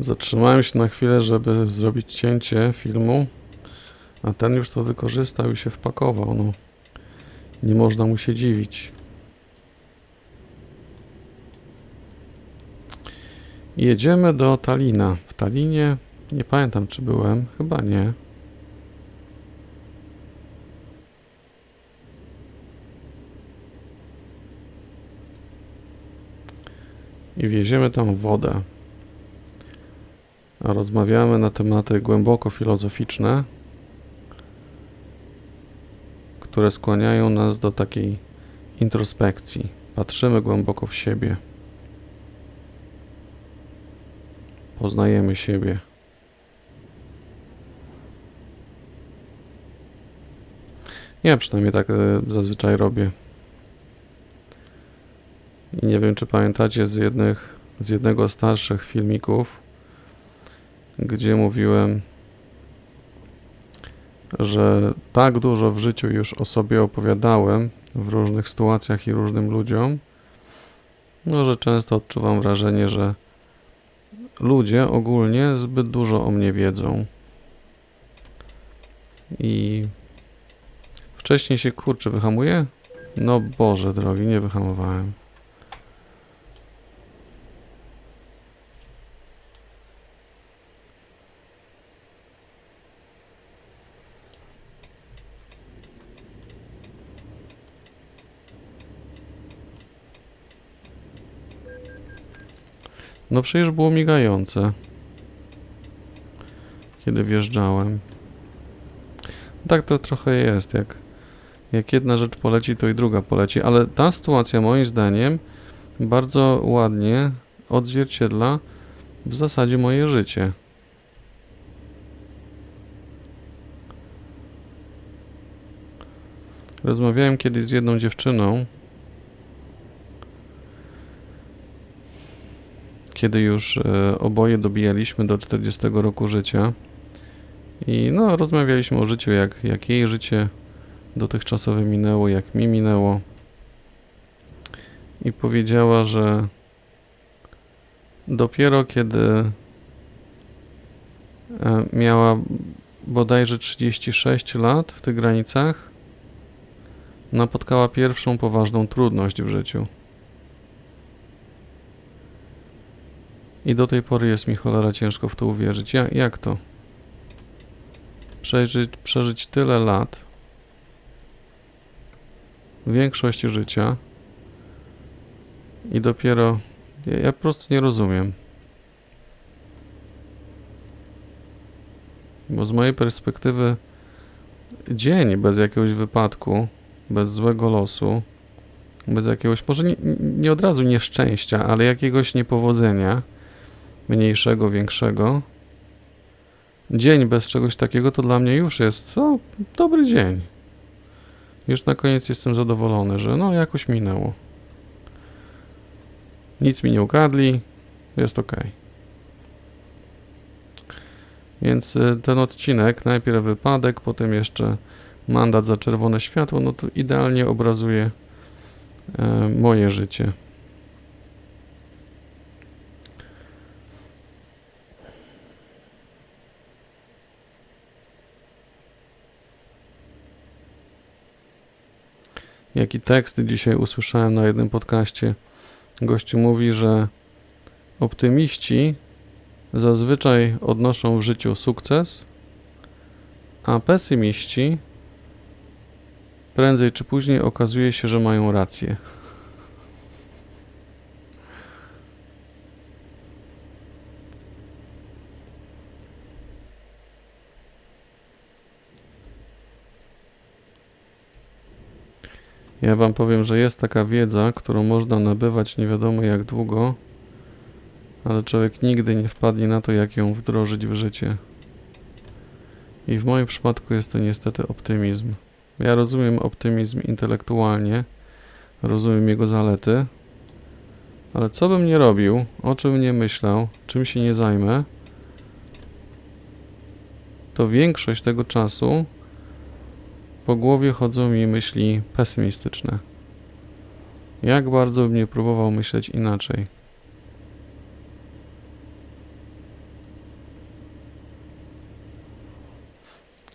Zatrzymałem się na chwilę, żeby zrobić cięcie filmu, a ten już to wykorzystał i się wpakował. No, nie można mu się dziwić. Jedziemy do Talina. W Talinie nie pamiętam, czy byłem. Chyba nie. I wieziemy tam wodę. Rozmawiamy na tematy głęboko filozoficzne, które skłaniają nas do takiej introspekcji. Patrzymy głęboko w siebie. Poznajemy siebie. Ja przynajmniej tak e, zazwyczaj robię. I nie wiem, czy pamiętacie z jednych, z jednego z starszych filmików, gdzie mówiłem, że tak dużo w życiu już o sobie opowiadałem w różnych sytuacjach i różnym ludziom, no, że często odczuwam wrażenie, że ludzie ogólnie zbyt dużo o mnie wiedzą. I wcześniej się kurczę wyhamuję? No Boże drogi, nie wyhamowałem. No przecież było migające. Kiedy wjeżdżałem. Tak to trochę jest, jak, jak jedna rzecz poleci, to i druga poleci, ale ta sytuacja moim zdaniem bardzo ładnie odzwierciedla w zasadzie moje życie. Rozmawiałem kiedyś z jedną dziewczyną, kiedy już e, oboje dobijaliśmy do 40 roku życia. I no, rozmawialiśmy o życiu, jak, jak jej życie dotychczasowe minęło, jak mi minęło. I powiedziała, że dopiero kiedy e, miała bodajże 36 lat w tych granicach, napotkała pierwszą poważną trudność w życiu. I do tej pory jest mi cholera ciężko w to uwierzyć. Ja, jak to? Przeżyć, przeżyć tyle lat, większość życia i dopiero. Ja, ja po prostu nie rozumiem. Bo z mojej perspektywy dzień bez jakiegoś wypadku, bez złego losu, bez jakiegoś, może nie, nie od razu nieszczęścia, ale jakiegoś niepowodzenia, mniejszego, większego. Dzień bez czegoś takiego to dla mnie już jest o, dobry dzień. Już na koniec jestem zadowolony, że no jakoś minęło. Nic mi nie ukradli, jest ok. Więc y, ten odcinek, najpierw wypadek, potem jeszcze mandat za czerwone światło, no to idealnie obrazuje e, moje życie. Jaki tekst dzisiaj usłyszałem na jednym podcaście. Gościu mówi, że optymiści zazwyczaj odnoszą w życiu sukces, a pesymiści prędzej czy później okazuje się, że mają rację. Ja wam powiem, że jest taka wiedza, którą można nabywać nie wiadomo jak długo, ale człowiek nigdy nie wpadnie na to, jak ją wdrożyć w życie. I w moim przypadku jest to niestety optymizm. Ja rozumiem optymizm intelektualnie, rozumiem jego zalety, ale co bym nie robił, o czym nie myślał, czym się nie zajmę, to większość tego czasu po głowie chodzą mi myśli pesymistyczne. Jak bardzo bym nie próbował myśleć inaczej.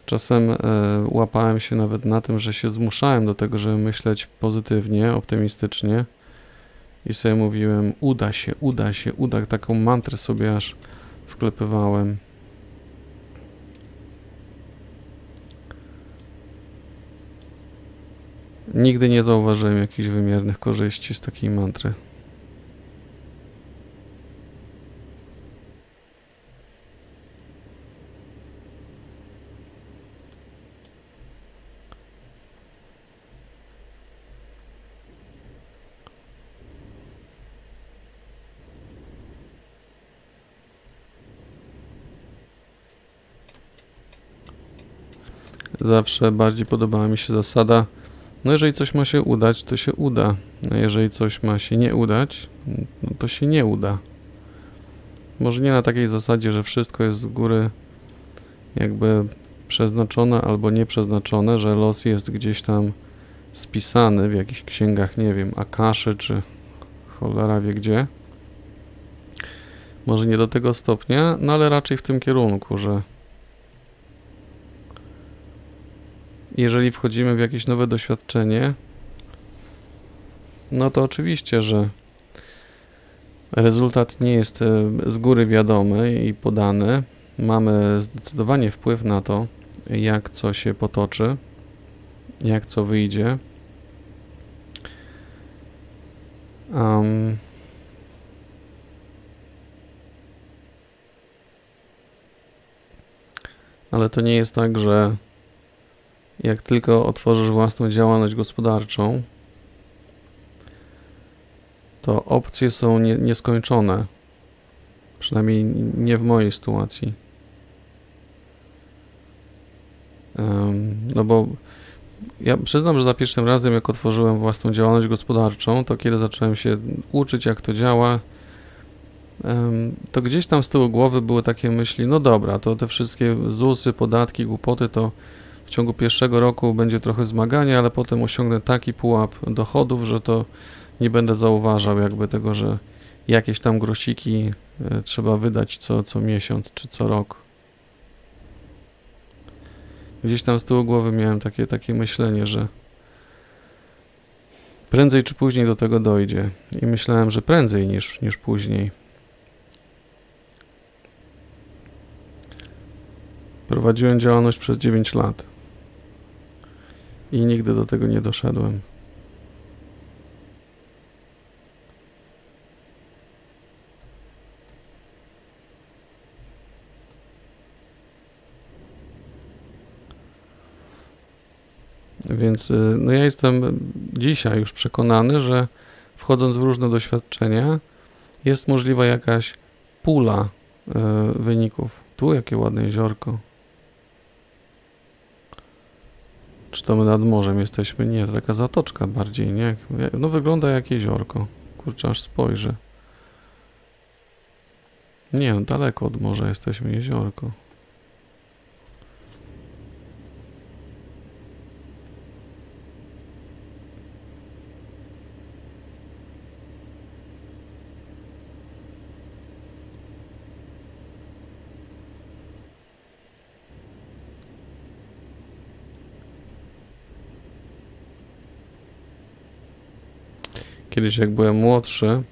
Czasem e, łapałem się nawet na tym, że się zmuszałem do tego, żeby myśleć pozytywnie, optymistycznie. I sobie mówiłem, uda się, uda się, uda. Taką mantrę sobie aż wklepywałem. Nigdy nie zauważyłem jakichś wymiernych korzyści z takiej mantry. Zawsze bardziej podobała mi się zasada, no jeżeli coś ma się udać, to się uda. A jeżeli coś ma się nie udać, no to się nie uda. Może nie na takiej zasadzie, że wszystko jest z góry jakby przeznaczone albo nieprzeznaczone, że los jest gdzieś tam spisany w jakichś księgach, nie wiem, Akaszy czy cholera wie gdzie. Może nie do tego stopnia, no ale raczej w tym kierunku, że jeżeli wchodzimy w jakieś nowe doświadczenie, no to oczywiście, że rezultat nie jest e, z góry wiadomy i podany. Mamy zdecydowanie wpływ na to, jak co się potoczy, jak co wyjdzie. Um, ale to nie jest tak, że jak tylko otworzysz własną działalność gospodarczą, to opcje są nie, nieskończone. Przynajmniej nie w mojej sytuacji. No bo ja przyznam, że za pierwszym razem, jak otworzyłem własną działalność gospodarczą, to kiedy zacząłem się uczyć, jak to działa, to gdzieś tam z tyłu głowy były takie myśli, no dobra, to te wszystkie ZUSy, podatki, głupoty, to w ciągu pierwszego roku będzie trochę zmagania, ale potem osiągnę taki pułap dochodów, że to nie będę zauważał jakby tego, że jakieś tam grosiki e, trzeba wydać co, co miesiąc czy co rok. Gdzieś tam z tyłu głowy miałem takie, takie myślenie, że prędzej czy później do tego dojdzie. I myślałem, że prędzej niż, niż później. Prowadziłem działalność przez 9 lat i nigdy do tego nie doszedłem. Więc y, no ja jestem dzisiaj już przekonany, że wchodząc w różne doświadczenia, jest możliwa jakaś pula y, wyników. Tu jakie ładne jeziorko. Czy to my nad morzem jesteśmy? Nie, to taka zatoczka bardziej, nie? No wygląda jak jeziorko. Kurczę, aż spojrzę. Nie, daleko od morza jesteśmy, jeziorko. Kiedyś jak byłem młodszy,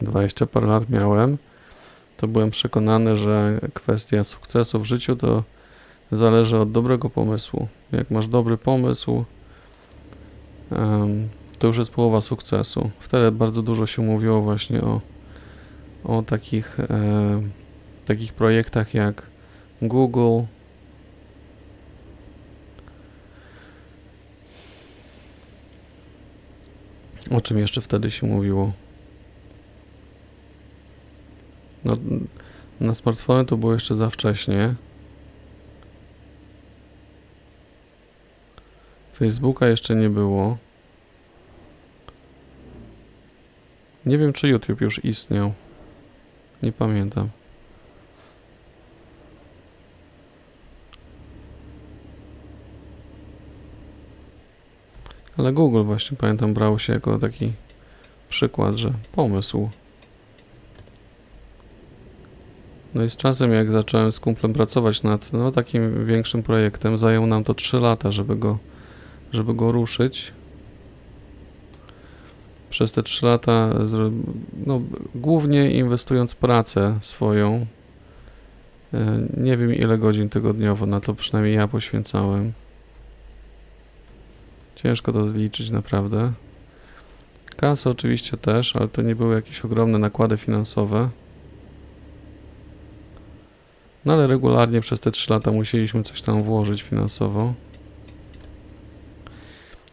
20 parę lat miałem, to byłem przekonany, że kwestia sukcesu w życiu to zależy od dobrego pomysłu. Jak masz dobry pomysł, to już jest połowa sukcesu. Wtedy bardzo dużo się mówiło właśnie o, o takich, e, takich projektach jak Google, O czym jeszcze wtedy się mówiło? No, na smartfony to było jeszcze za wcześnie. Facebooka jeszcze nie było. Nie wiem, czy YouTube już istniał. Nie pamiętam. Ale Google właśnie pamiętam brał się jako taki przykład, że pomysł. No i z czasem, jak zacząłem z kumplem pracować nad no, takim większym projektem, zajęło nam to 3 lata, żeby go, żeby go ruszyć. Przez te 3 lata, no, głównie inwestując pracę swoją, e, nie wiem ile godzin tygodniowo na to przynajmniej ja poświęcałem. Ciężko to zliczyć naprawdę. Kasę oczywiście też, ale to nie były jakieś ogromne nakłady finansowe. No ale regularnie przez te 3 lata musieliśmy coś tam włożyć finansowo.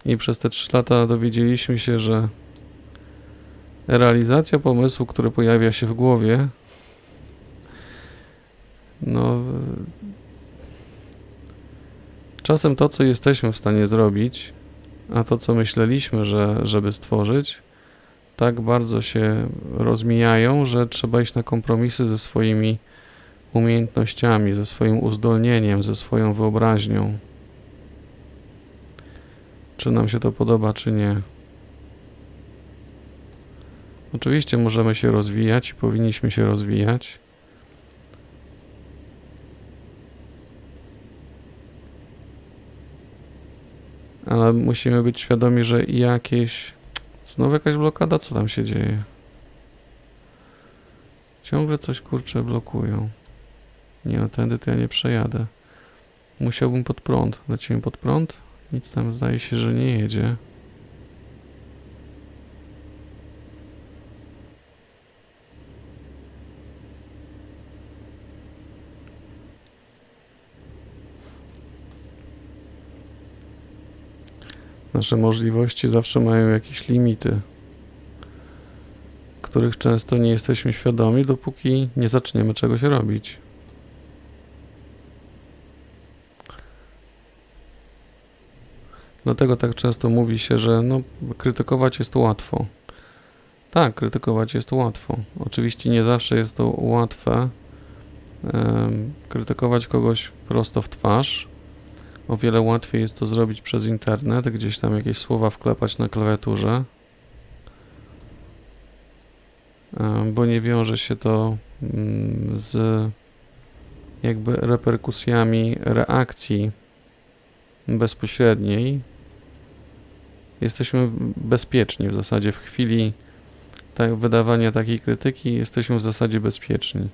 I przez te 3 lata dowiedzieliśmy się, że realizacja pomysłu, który pojawia się w głowie, no. Czasem to, co jesteśmy w stanie zrobić, a to, co myśleliśmy, że, żeby stworzyć, tak bardzo się rozmijają, że trzeba iść na kompromisy ze swoimi umiejętnościami, ze swoim uzdolnieniem, ze swoją wyobraźnią. Czy nam się to podoba, czy nie. Oczywiście możemy się rozwijać i powinniśmy się rozwijać. Ale musimy być świadomi, że jakieś. Znowu jakaś blokada, co tam się dzieje? Ciągle coś kurczę blokują. Nie, no tędy to ja nie przejadę. Musiałbym pod prąd. Lecimy pod prąd? Nic tam zdaje się, że nie jedzie. Nasze możliwości zawsze mają jakieś limity, których często nie jesteśmy świadomi, dopóki nie zaczniemy czegoś robić. Dlatego tak często mówi się, że no, krytykować jest łatwo. Tak, krytykować jest łatwo. Oczywiście nie zawsze jest to łatwe. krytykować kogoś prosto w twarz. O wiele łatwiej jest to zrobić przez internet, gdzieś tam jakieś słowa wklepać na klawiaturze, bo nie wiąże się to mm, z jakby reperkusjami reakcji bezpośredniej. Jesteśmy bezpieczni w zasadzie w chwili wydawania takiej krytyki, jesteśmy w zasadzie bezpieczni.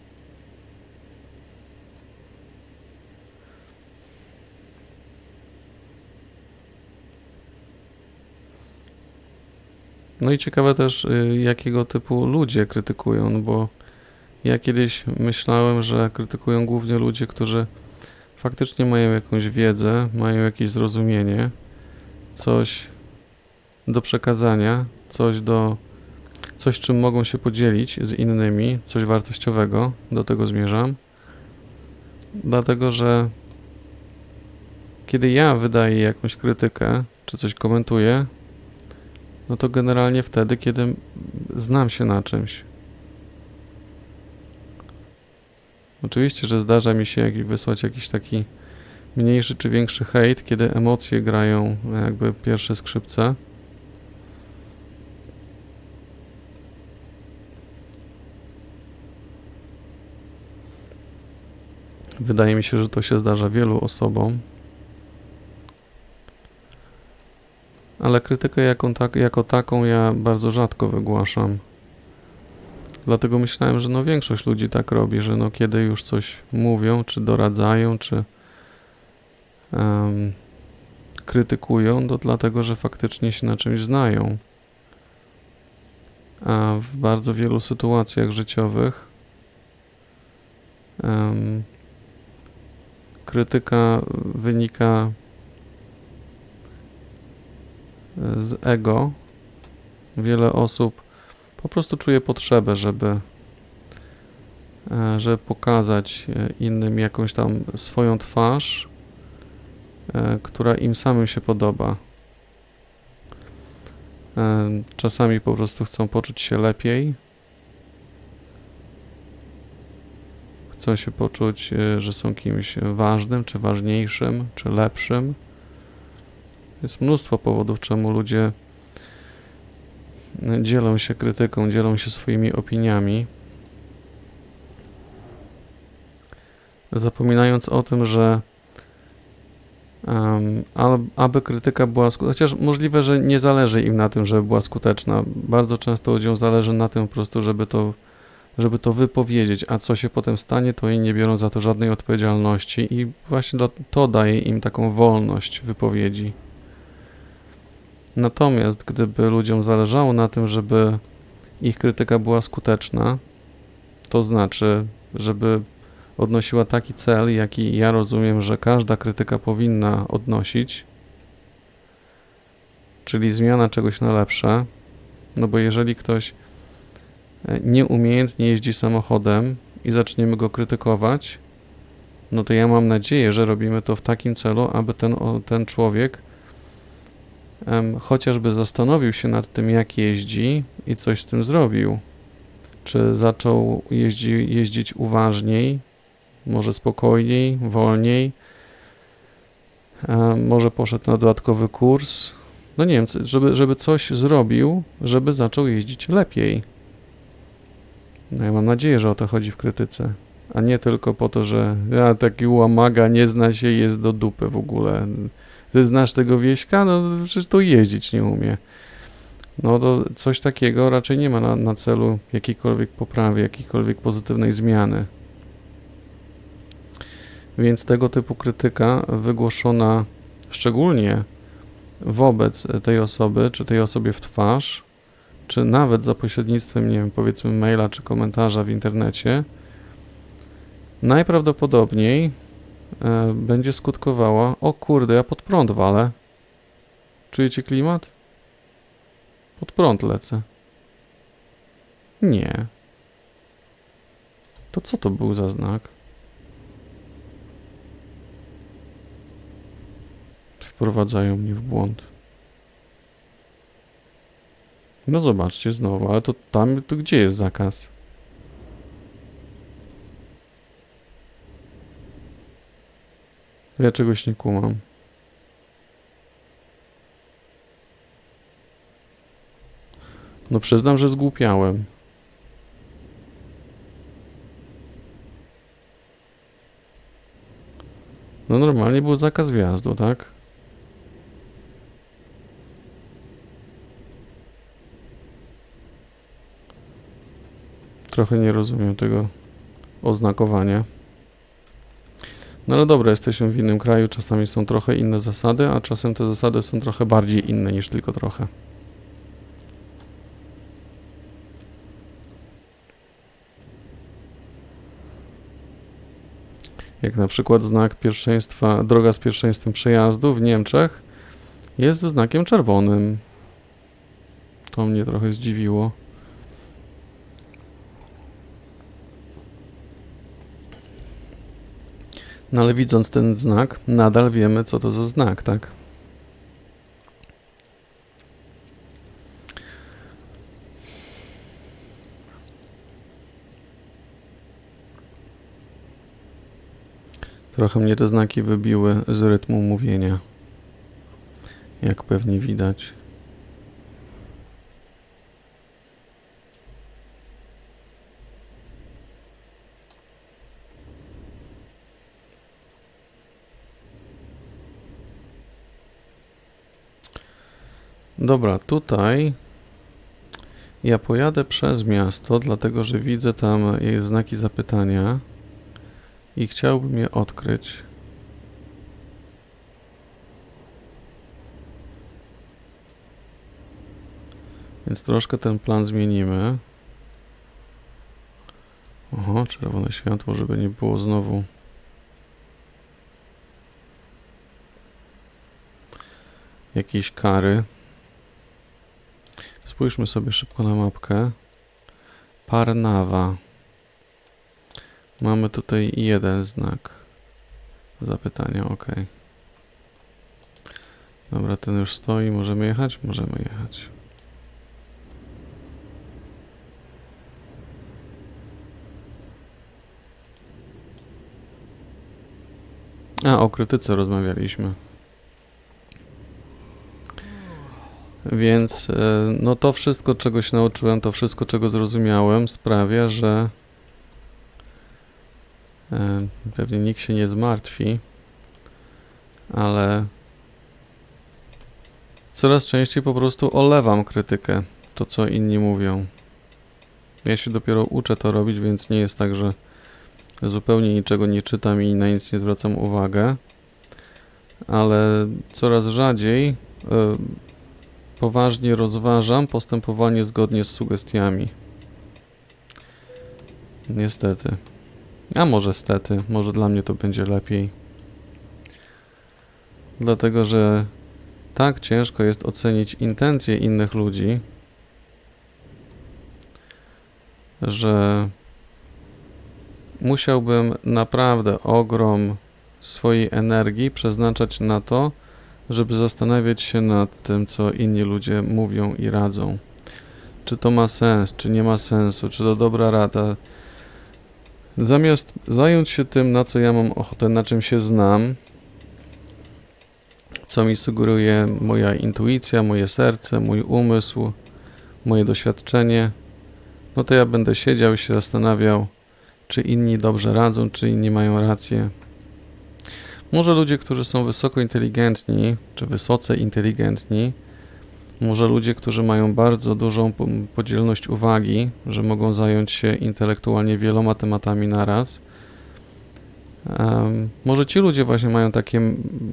No i ciekawe też, y, jakiego typu ludzie krytykują, no bo ja kiedyś myślałem, że krytykują głównie ludzie, którzy faktycznie mają jakąś wiedzę, mają jakieś zrozumienie, coś do przekazania, coś do coś czym mogą się podzielić z innymi, coś wartościowego, do tego zmierzam. Dlatego, że kiedy ja wydaję jakąś krytykę, czy coś komentuję, no to generalnie wtedy, kiedy znam się na czymś. Oczywiście, że zdarza mi się wysłać jakiś taki mniejszy czy większy hejt, kiedy emocje grają jakby pierwsze skrzypce. Wydaje mi się, że to się zdarza wielu osobom. Ale krytykę jako, tak, jako taką ja bardzo rzadko wygłaszam. Dlatego myślałem, że no większość ludzi tak robi, że no kiedy już coś mówią, czy doradzają, czy em, krytykują, to dlatego, że faktycznie się na czymś znają. A w bardzo wielu sytuacjach życiowych em, krytyka wynika e, z ego. Wiele osób po prostu czuje potrzebę, żeby, e, żeby pokazać e, innym jakąś tam swoją twarz, e, która im samym się podoba. Czasami po prostu chcą poczuć się lepiej. Chcą się poczuć, że są kimś ważnym, czy ważniejszym, czy lepszym. Jest mnóstwo powodów, czemu ludzie dzielą się krytyką, dzielą się swoimi opiniami. zapominając o tym, że al- aby krytyka była skuteczna, chociaż możliwe, że nie zależy im na tym, żeby była skuteczna. Bardzo często ludziom zależy na tym po prostu, żeby to, żeby to wypowiedzieć, a co się potem stanie, to oni nie biorą za to żadnej odpowiedzialności i właśnie to daje im taką wolność wypowiedzi. Natomiast gdyby ludziom zależało na tym, żeby ich krytyka była skuteczna, to znaczy, żeby odnosiła taki cel, jaki ja rozumiem, że każda krytyka powinna odnosić, czyli zmiana czegoś na lepsze. No bo jeżeli ktoś e, nieumiejętnie jeździ samochodem i zaczniemy go krytykować, no to ja mam nadzieję, że robimy to w takim celu, aby ten, ten człowiek chociażby zastanowił się nad tym, jak jeździ i coś z tym zrobił. Czy zaczął jeździ, jeździć uważniej, może spokojniej, wolniej, może poszedł na dodatkowy kurs. No nie wiem, żeby, żeby coś zrobił, żeby zaczął jeździć lepiej. No ja mam nadzieję, że o to chodzi w krytyce, a nie tylko po to, że ja taki łamaga nie zna się, jest do dupy w ogóle. Ty znasz tego wieśka? No przecież to jeździć nie umie. No to coś takiego raczej nie ma na, na celu jakiejkolwiek poprawy, jakiejkolwiek pozytywnej zmiany. Więc tego typu krytyka wygłoszona szczególnie wobec tej osoby, czy tej osobie w twarz, czy nawet za pośrednictwem, nie wiem, powiedzmy maila czy komentarza w internecie, najprawdopodobniej będzie skutkowała, o kurde, ja pod prąd walę. Czujecie klimat? Pod prąd lecę. Nie. To co to był za znak? Wprowadzają mnie w błąd. No zobaczcie znowu, ale to tam, to gdzie jest zakaz? Ja czegoś nie kumam. No przyznam, że zgłupiałem. No normalnie był zakaz wjazdu, tak? Trochę nie rozumiem tego oznakowania. No ale dobra, jesteśmy w innym kraju, czasami są trochę inne zasady, a czasem te zasady są trochę bardziej inne niż tylko trochę. Jak na przykład znak pierwszeństwa, droga z pierwszeństwem przejazdu w Niemczech jest znakiem czerwonym. To mnie trochę zdziwiło. No ale widząc ten znak, nadal wiemy, co to za znak, tak? Trochę mnie te znaki wybiły z rytmu mówienia. Jak pewnie widać. Dobra, tutaj ja pojadę przez miasto, dlatego że widzę tam znaki zapytania i chciałbym je odkryć. Więc troszkę ten plan zmienimy. Oho, czerwone światło, żeby nie było znowu. Jakiejś kary. Spójrzmy sobie szybko na mapkę. Parnawa. Mamy tutaj jeden znak zapytania, ok. Dobra, ten już stoi. Możemy jechać? Możemy jechać. A, o krytyce rozmawialiśmy. Więc e, no to wszystko, czego się nauczyłem, to wszystko, czego zrozumiałem, sprawia, że E, Pewnie nikt się nie zmartwi, ale coraz częściej po prostu olewam krytykę, to co inni mówią. Ja się dopiero uczę to robić, więc nie jest tak, że zupełnie niczego nie czytam i na nic nie zwracam uwagę, ale coraz rzadziej y, poważnie rozważam postępowanie zgodnie z sugestiami. Niestety. A może stety, może dla mnie to będzie lepiej. Dlatego, że tak ciężko jest ocenić intencje innych ludzi, że musiałbym naprawdę ogrom swojej energii przeznaczać na to, żeby zastanawiać się nad tym, co inni ludzie mówią i radzą. Czy to ma sens, czy nie ma sensu, czy to dobra rada. Zamiast zająć się tym, na co ja mam ochotę, na czym się znam, co mi sugeruje moja intuicja, moje serce, mój umysł, moje doświadczenie, no to ja będę siedział i się zastanawiał, czy inni dobrze radzą, czy inni mają rację. Może ludzie, którzy są wysoko inteligentni, czy wysoce inteligentni, może ludzie, którzy mają bardzo dużą po- podzielność uwagi, że mogą zająć się intelektualnie wieloma tematami naraz. Em, może ci ludzie właśnie mają takie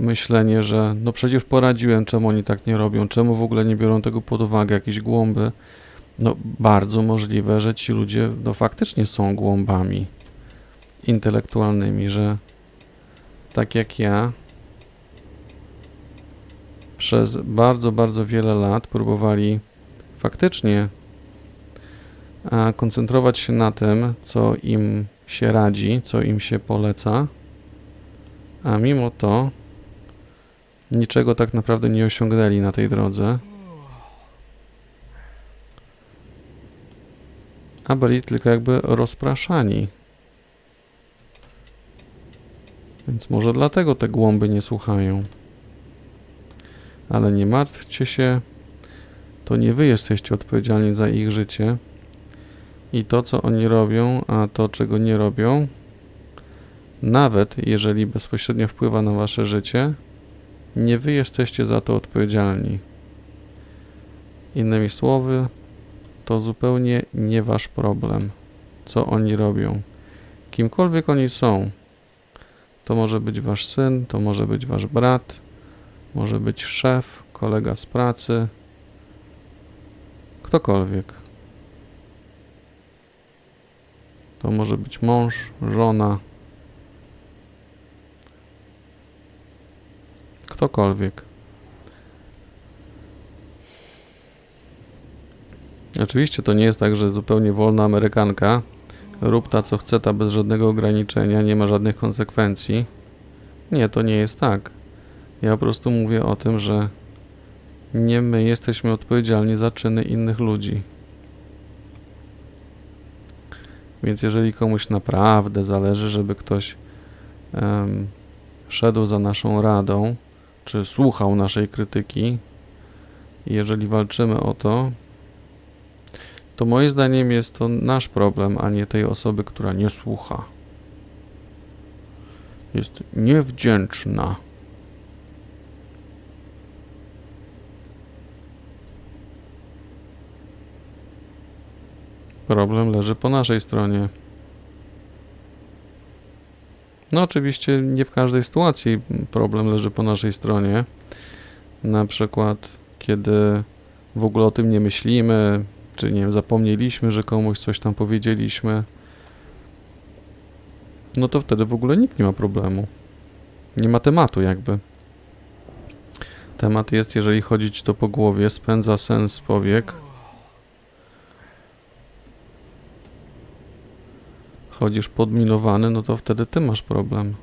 myślenie, że no przecież poradziłem, czemu oni tak nie robią, czemu w ogóle nie biorą tego pod uwagę, jakieś głąby. No bardzo możliwe, że ci ludzie no faktycznie są głąbami intelektualnymi, że tak jak ja przez bardzo, bardzo wiele lat próbowali faktycznie a, koncentrować się na tym, co im się radzi, co im się poleca, a mimo to niczego tak naprawdę nie osiągnęli na tej drodze. A byli tylko jakby rozpraszani. Więc może dlatego te głąby nie słuchają. Ale nie martwcie się, to nie wy jesteście odpowiedzialni za ich życie i to, co oni robią, a to, czego nie robią, nawet jeżeli bezpośrednio wpływa na wasze życie, nie wy jesteście za to odpowiedzialni. Innymi słowy, to zupełnie nie wasz problem, co oni robią. Kimkolwiek oni są, to może być wasz syn, to może być wasz brat, może być szef, kolega z pracy, ktokolwiek. To może być mąż, żona, ktokolwiek. Oczywiście to nie jest tak, że zupełnie wolna Amerykanka rób ta co chce, ta bez żadnego ograniczenia, nie ma żadnych konsekwencji. Nie, to nie jest tak. Ja po prostu mówię o tym, że nie my jesteśmy odpowiedzialni za czyny innych ludzi. Więc jeżeli komuś naprawdę zależy, żeby ktoś em, szedł za naszą radą, czy słuchał naszej krytyki, jeżeli walczymy o to, to moim zdaniem jest to nasz problem, a nie tej osoby, która nie słucha. Jest niewdzięczna. Problem leży po naszej stronie. No, oczywiście nie w każdej sytuacji problem leży po naszej stronie. Na przykład, kiedy w ogóle o tym nie myślimy, czy nie wiem, zapomnieliśmy, że komuś coś tam powiedzieliśmy, no to wtedy w ogóle nikt nie ma problemu. Nie ma tematu, jakby. Temat jest, jeżeli chodzić to po głowie, spędza sens powiek. Chodzisz podminowany, no to wtedy ty masz problem.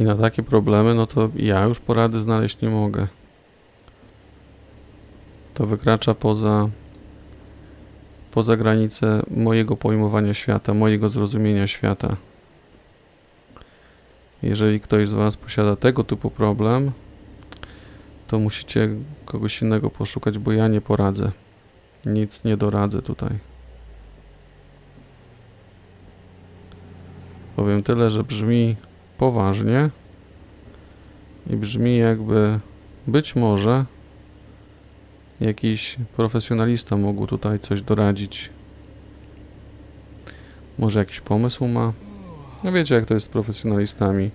I na takie problemy, no to ja już porady znaleźć nie mogę. To wykracza poza, poza granice mojego pojmowania świata, mojego zrozumienia świata. Jeżeli ktoś z Was posiada tego typu problem, to musicie kogoś innego poszukać, bo ja nie poradzę. Nic nie doradzę tutaj. Powiem tyle, że brzmi poważnie i brzmi jakby być może jakiś profesjonalista mógł tutaj coś doradzić. Może jakiś pomysł ma? No wiecie, jak to jest z profesjonalistami.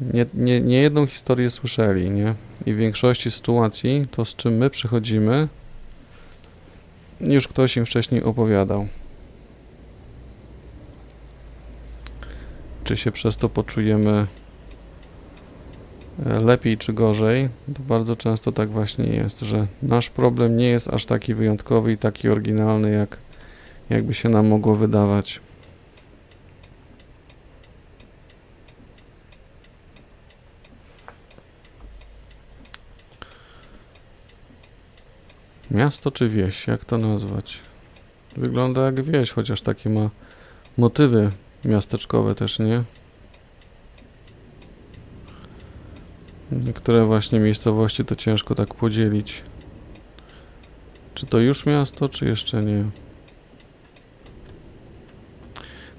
Nie, nie, nie jedną historię słyszeli, nie? I w większości sytuacji to, z czym my przychodzimy, już ktoś im wcześniej opowiadał. Czy się przez to poczujemy e, lepiej czy gorzej, to bardzo często tak właśnie jest, że nasz problem nie jest aż taki wyjątkowy i taki oryginalny, jak jakby się nam mogło wydawać. Miasto czy wieś? Jak to nazwać? Wygląda jak wieś, chociaż takie ma motywy miasteczkowe też, nie? Niektóre właśnie miejscowości to ciężko tak podzielić. Czy to już miasto, czy jeszcze nie?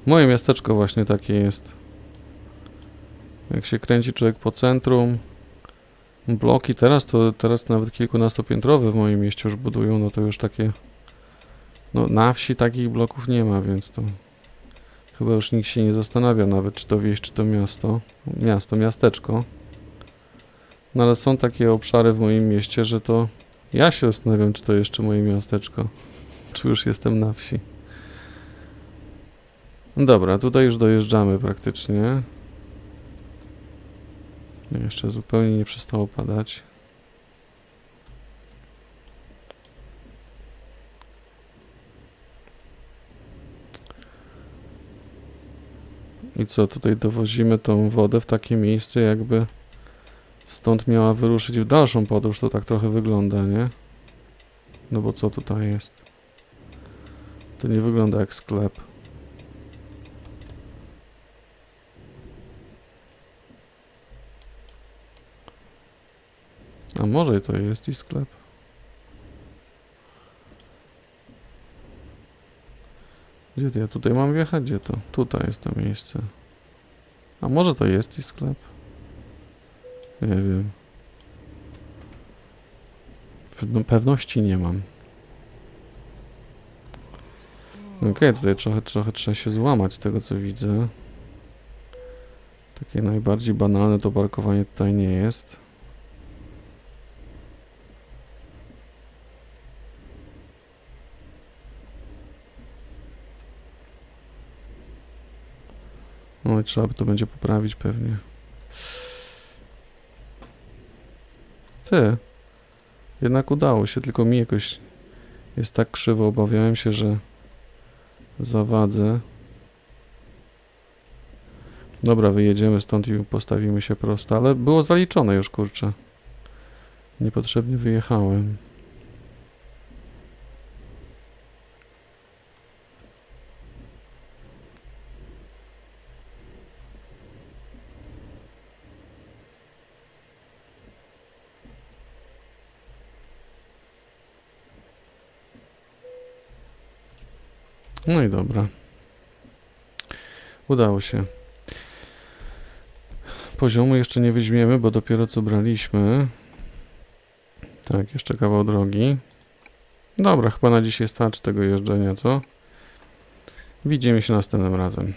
Moje miasteczko właśnie takie jest. Jak się kręci człowiek po centrum, bloki teraz to teraz nawet kilkunastopiętrowe w moim mieście już budują, no to już takie no na wsi takich bloków nie ma, więc to chyba już nikt się nie zastanawia nawet czy to wieś, czy to miasto. Miasto, miasteczko. No ale są takie obszary w moim mieście, że to ja się zastanawiam, czy to jeszcze moje miasteczko, czy już jestem na wsi. Dobra, tutaj już dojeżdżamy praktycznie. Jeszcze zupełnie nie przestało padać. I co, tutaj dowozimy tą wodę w takie miejsce, jakby stąd miała wyruszyć w dalszą podróż, to tak trochę wygląda, nie? No bo co tutaj jest? To nie wygląda jak sklep. A może to jest i sklep? Gdzie to ja tutaj mam wjechać? Gdzie to? Tutaj jest to miejsce. A może to jest i sklep? Nie wiem. Pewno- pewności nie mam. Okej, tutaj trochę, trochę trzeba się złamać z tego co widzę. Takie najbardziej banalne to parkowanie tutaj nie jest. Trzeba by to będzie poprawić pewnie. Ty. Jednak udało się, tylko mi jakoś jest tak krzywo. Obawiałem się, że zawadzę. Dobra, wyjedziemy stąd i postawimy się prosto, ale było zaliczone już, kurczę. Niepotrzebnie wyjechałem. No i dobra. Udało się. Poziomu jeszcze nie weźmiemy, bo dopiero co braliśmy. Tak, jeszcze kawał drogi. Dobra, chyba na dzisiaj starczy tego jeżdżenia, co? Widzimy się następnym razem.